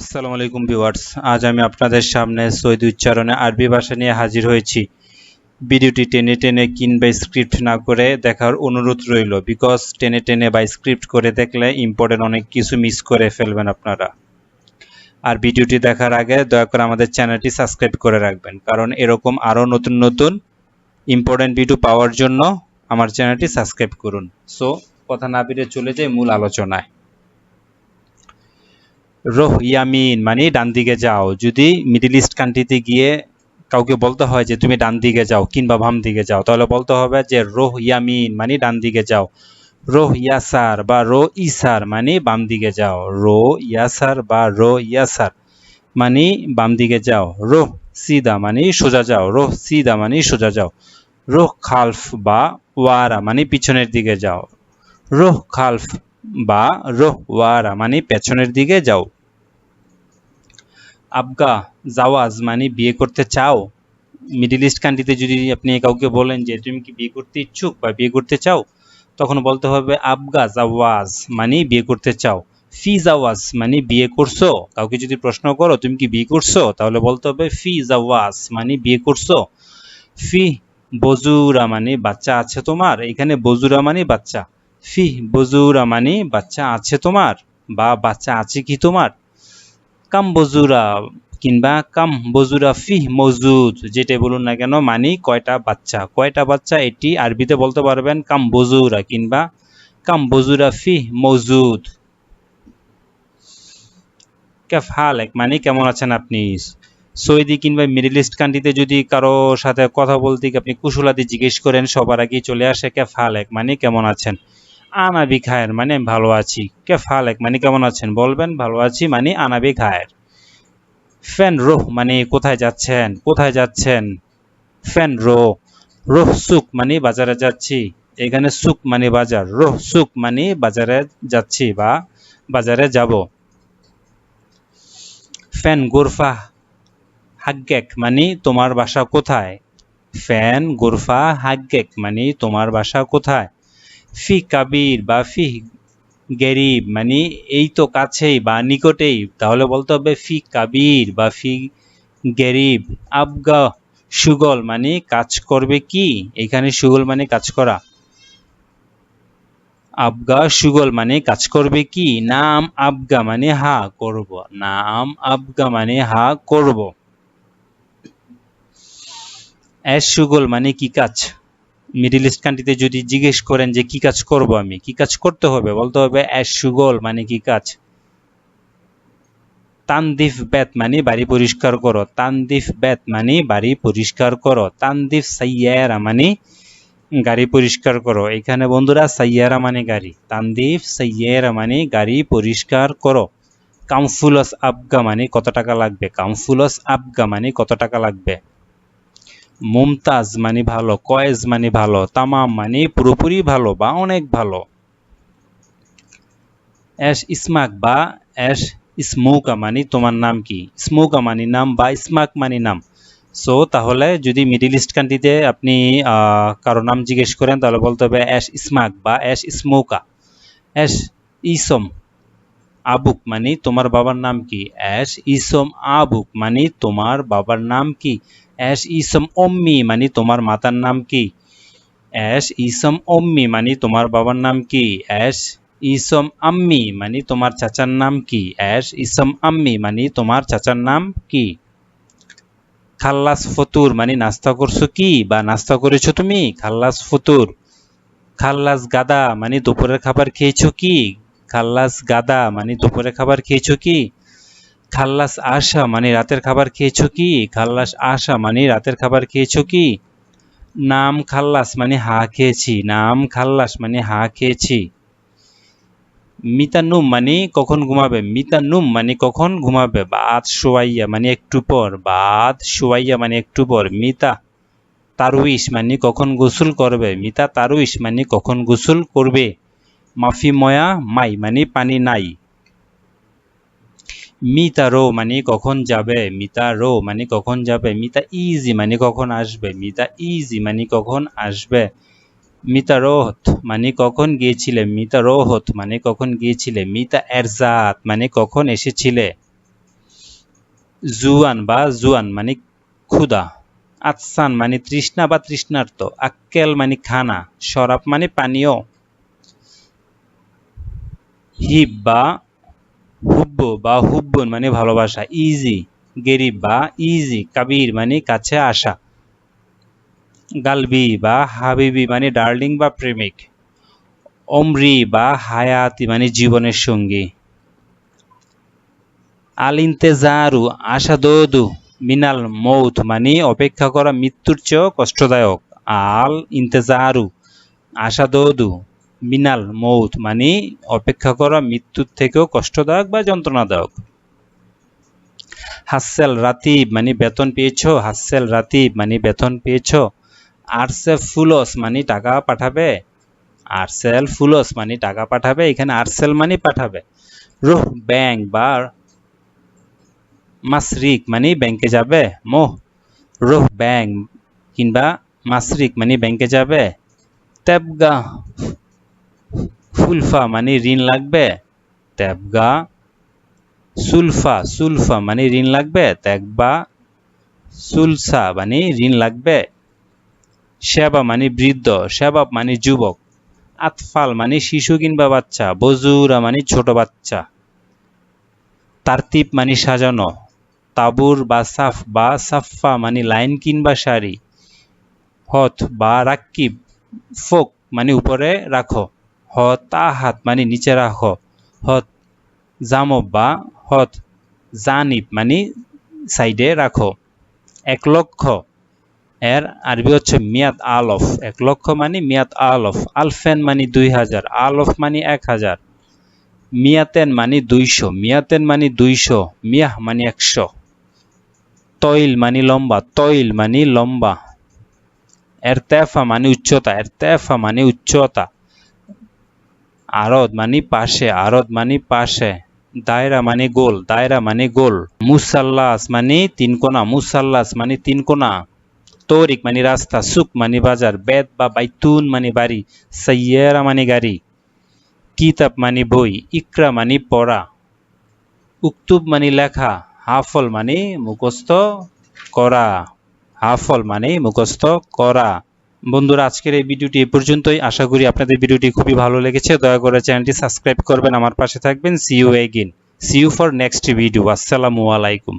আসসালামু আলাইকুম ভিউয়ার্স। আজ আমি আপনাদের সামনে সৈয়দ উচ্চারণে আরবি ভাষা নিয়ে হাজির হয়েছি। ভিডিওটি টেনে টেনে কিংবা স্ক্রিপ্ট না করে দেখার অনুরোধ রইল, বিকজ টেনে টেনে বা স্ক্রিপ্ট করে দেখলে ইম্পর্টেন্ট অনেক কিছু মিস করে ফেলবেন আপনারা। আর ভিডিওটি দেখার আগে দয়া করে আমাদের চ্যানেলটি সাবস্ক্রাইব করে রাখবেন, কারণ এরকম আরও নতুন নতুন ইম্পর্টেন্ট ভিডিও পাওয়ার জন্য আমার চ্যানেলটি সাবস্ক্রাইব করুন। সো কথা না বেরিয়ে চলে যাই মূল আলোচনায়। রোহ, ইয়ামিন মানে ডান দিকে যাও। যদি মিডল ইস্ট কান্ট্রিতে গিয়ে কাউকে বলতে হয় যে তুমি ডান দিকে যাও কিংবা বাম দিকে যাও, তাহলে বলতে হবে যে রোহ, ইয়ামিন মানে ডান দিকে যাও। রোহ, ইয়াসার বা রো, ইসার মানে বাম দিকে যাও। রো, ইয়াসার বা রো, ইয়াসার মানে বাম দিকে যাও। রোহ, সিদা মানে সোজা যাও। রোহ, সিদা মানে সোজা যাও। রোহ, খালফ বা ওয়ারা মানে পিছনের দিকে যাও। রোহ, খালফ বা রোহ, ওয়ারা মানে পেছনের দিকে যাও। আবগা জাওয়াজ মানে বিয়ে করতে চাও? মিডিল ইস্ট কান্ট্রিতে যদি আপনি কাউকে বলেন যে, তুমি কি বিয়ে করতে ইচ্ছুক বা বিয়ে করতে চাও? তখন বলতে হবে, আবগা জাওয়াজ মানে বিয়ে করতে চাও। ফি জাওয়াজ মানে বিয়ে করছ? কাউকে যদি প্রশ্ন করো, তুমি কি বিয়ে করছ? তাহলে বলতে হবে, ফি জাওয়াজ মানে বিয়ে করছ। ফি বজুরা মানে বাচ্চা আছে তোমার? এখানে বজুরা মানে বাচ্চা। ফি বজুরা মানে বাচ্চা আছে তোমার? বা বাচ্চা আছে কি তোমার? কাম বজুরা কিংবা কাম বজুরা ফিহ মজুদ যেটা বলুন না কেন মানে কয়টা বাচ্চা? কয়টা বাচ্চা এটি আরবিতে বলতে পারবেন কাম বজুরা কিংবা কাম বজুরা ফিহ মজুদ। কেফ হালেক মানে কেমন আছেন আপনি? সৌদি কিংবা মিডিল ইস্ট কান্ট্রিতে যদি কারও সাথে কথা বলতে আপনি কুশলাদি জিজ্ঞেস করেন, সবার আগেই চলে আসে কেফ হালেক মানে কেমন আছেন? আনাবি খায়ের মানে ভালো আছি। কে ফালেক মানে কেমন আছেন? বলবেন, ভালো আছি মানে আনাবি খায়ের। ফ্যান রোহ মানে কোথায় যাচ্ছেন? কোথায় যাচ্ছেন? ফ্যান রো রোহ সুক মানে বাজারে যাচ্ছি। এখানে সুক মানে বাজার। রোহ সুক মানে বাজারে যাচ্ছি বা বাজারে যাব। ফ্যান গোরফা, হাগ্গেক মানে তোমার বাসা কোথায়? ফ্যান গোরফা, হাগ্গেক মানে তোমার বাসা কোথায়? ফি কাবির বা ফি গেরিব মানে এই তো কাছেই বা নিকটেই, তাহলে বলতে হবে ফি কাবির বা ফি গেরিব। আবগা সুগল মানে কাজ করবে কি? এখানে সুগল মানে কাজ করা। আবগা সুগল মানে কাজ করবে কি? নাম আবগা মানে হা করব। নাম আবগা মানে হা করব। এস সুগল মানে কি কাজ? মিডিল ইস্ট কান্ট্রিতে যদি জিজ্ঞেস করেন যে, কি কাজ করব আমি? কি কাজ করতে হবে? বলতে হবে, অ্যাশ সুগল মানে কি কাজ? তানদিফ বেত মানে বাড়ি পরিষ্কার করো। তানদিফ বেত মানে বাড়ি পরিষ্কার করো। তানদিফ সাইয়ারা মানে গাড়ি পরিষ্কার করো। এখানে বন্ধুরা, সাইয়ারা মানে গাড়ি। তানদিফ সাইয়ারা মানে গাড়ি পরিষ্কার করো। কামফুলস আবগা মানে কত টাকা লাগবে? কামফুলস আবগা মানে কত টাকা লাগবে? মুমতাজ মানে ভালো কয়েজ মানে ভালো তামাম মানে পুরোপুরি ভালো বা অনেক ভালো। এস ইসমাক বা এস স্মৌকা মানে তোমার নাম কি? স্মৌকা মানে নাম বা ইসমাক মানে নাম। সো তাহলে যদি মিডিল ইস্ট কান্ট্রিতে আপনি কারও নাম জিজ্ঞেস করেন, তাহলে বলতে হবে এস ইসমাক বা এস স্মৌকা এস ইসম আবুক মানে তোমার বাবার নাম কি? এস ইসম আবুক মানে তোমার বাবার নাম কি? অ্যাশ ইসম অম্মি মানে তোমার মাতার নাম কি? অ্যাশ ইসম অম্মি মানে তোমার বাবার নাম কি? অ্যাশ ইসম আম্মি মানে তোমার চাচার নাম কি? অ্যাশ ইসম আম্মি মানে তোমার চাচার নাম কি? খাল্লাস ফতুর মানে নাস্তা করছ কি? বা নাস্তা করেছ তুমি? খাল্লাস ফতুর। খাল্লাস গাদা মানে দুপুরের খাবার খেয়েছো কি? খাল্লাস গাদা মানে দুপুরের খাবার খেয়েছো কি? খাল্লাস আশা মানে রাতের খাবার খেয়েছো কি? খাল্লাস আশা মানে রাতের খাবার খেয়েছো কি? নাম খাল্লাস মানে হা খেয়েছি। নাম খাল্লাস মানে হা খেয়েছি। মিতানুম মানে কখন ঘুমাবে? মিতানুম মানে কখন ঘুমাবে? বাদ শোয়াইয়া মানে একটু পর। বাদ শোয়াইয়া মানে একটু পর। মিতা তারুইশ মানে কখন গোসল করবে? মিতা তারুইশ মানে কখন গোসল করবে? মাফি ময়া, মাই মানে পানি নাই। মিতা রো মানে কখন যাবে, মিতা রো মানে কখন যাবে, মিতা ইজি মানে কখন আসবে, মিতা ইজি মানে কখন আসবে, মিতা রোহত মানে কখন গিয়েছিলে, মিতা রোহত মানে কখন গিয়েছিলে, মিতা এরজাত মানে কখন এসেছিলে, জুয়ান বা জুয়ান মানে ক্ষুধা আচ্ছান মানে তৃষ্ণা বা তৃষ্ণার্ত, আক্কেল মানে খানা, শরাব মানে পানীয়, হিব বা হুব্ব বা হুব্বন মানে ভালোবাসা ইজি গেরিব বা ইজি কাবির মানে কাছে আসা, গালবি বা হাবিবি মানে ডার্লিং বা প্রেমিক, অমরি বা হায়াতি মানে জীবনের সঙ্গী, আল ইন্তেজারু আশাদু মিনাল মৌত মানে অপেক্ষা করা মৃত্যুর চেয়েও কষ্টদায়ক, আল ইন্তেজারু আশাদু মিনাল মৌত মানে অপেক্ষা করা মৃত্যুর থেকেও কষ্টদায়ক বা যন্ত্রণাদায়ক? হাসেল রাতিব মানে বেতন পেয়েছ? হাসেল রাতিব মানে বেতন পেয়েছ? আরসে ফুলস মানে টাকা পাঠাবে? আরসেল ফুলস মানে টাকা পাঠাবে? এখানে আরসেল মানে পাঠাবে। রুহ, ব্যাংক বা মাসরিক মানে ব্যাংকে যাবে? মোহ, রুহ, ব্যাংক কিংবা মাসরিক মানে ব্যাংকে যাবে? তেবগা ফুলফা মানে ঋণ লাগবে তেবগা সুলফা সুলফা মানে ঋণ লাগবে তেগবা সুলসা মানে ঋণ লাগবে সেবা মানে বৃদ্ধ সেবাব মানে যুবক। আতফাল মানে শিশু কিংবা বাচ্চা, বজুরা মানে ছোট বাচ্চা। তারতিব মানে সাজানো, তাবুর বা সাফ, বা সাফা মানে লাইন কিংবা সারি হত বা রাক্কিব, ফোক মানে উপরে রাখো। হত তাহাত মানে নিচে রাখো হত জামব বা হত জানিব মানে সাইডে রাখো। এক লক্ষ। এর আরবি হচ্ছে মিয়াদ আলফ। এক লক্ষ মানে মিয়াদ আলফ। আলফেন মানে দুই হাজার। আলফ মানে এক হাজার। মিয়াতেন মানে দুইশো। মিয়াতেন মানে দুইশো। মিয়াহ মানে একশো। তৈল মানে লম্বা। তৈল মানে লম্বা। এরতেফা মানে উচ্চতা। এরতেফা মানে উচ্চতা। আরদ মানে পাশে, আরদ মানে পাশে, দায়রা মানে গোল, দায়রা মানে গোল। মুসাল্লাস মানে তিন কোনা, মুসাল্লাস মানে তিন কোনা। তরিক মানে রাস্তা, সুক মানে বাজার, বেদ বা বাইতুন মানে বাড়ি, সাইয়েরা মানে গাড়ি। কিতাব মানে বই, ইকরা মানে পড়া। উক্তুব মানে লেখা, হাফল মানে মুখস্থ করা। হাফল মানে মুখস্থ করা। বন্ধুরা, আজকের এই ভিডিওটি এ পর্যন্তই। আশা করি আপনাদের ভিডিওটি খুবই ভালো লেগেছে। দয়া করে চ্যানেলটি সাবস্ক্রাইব করবেন। আমার পাশে থাকবেন। See you again see you for next video আসসালামু আলাইকুম।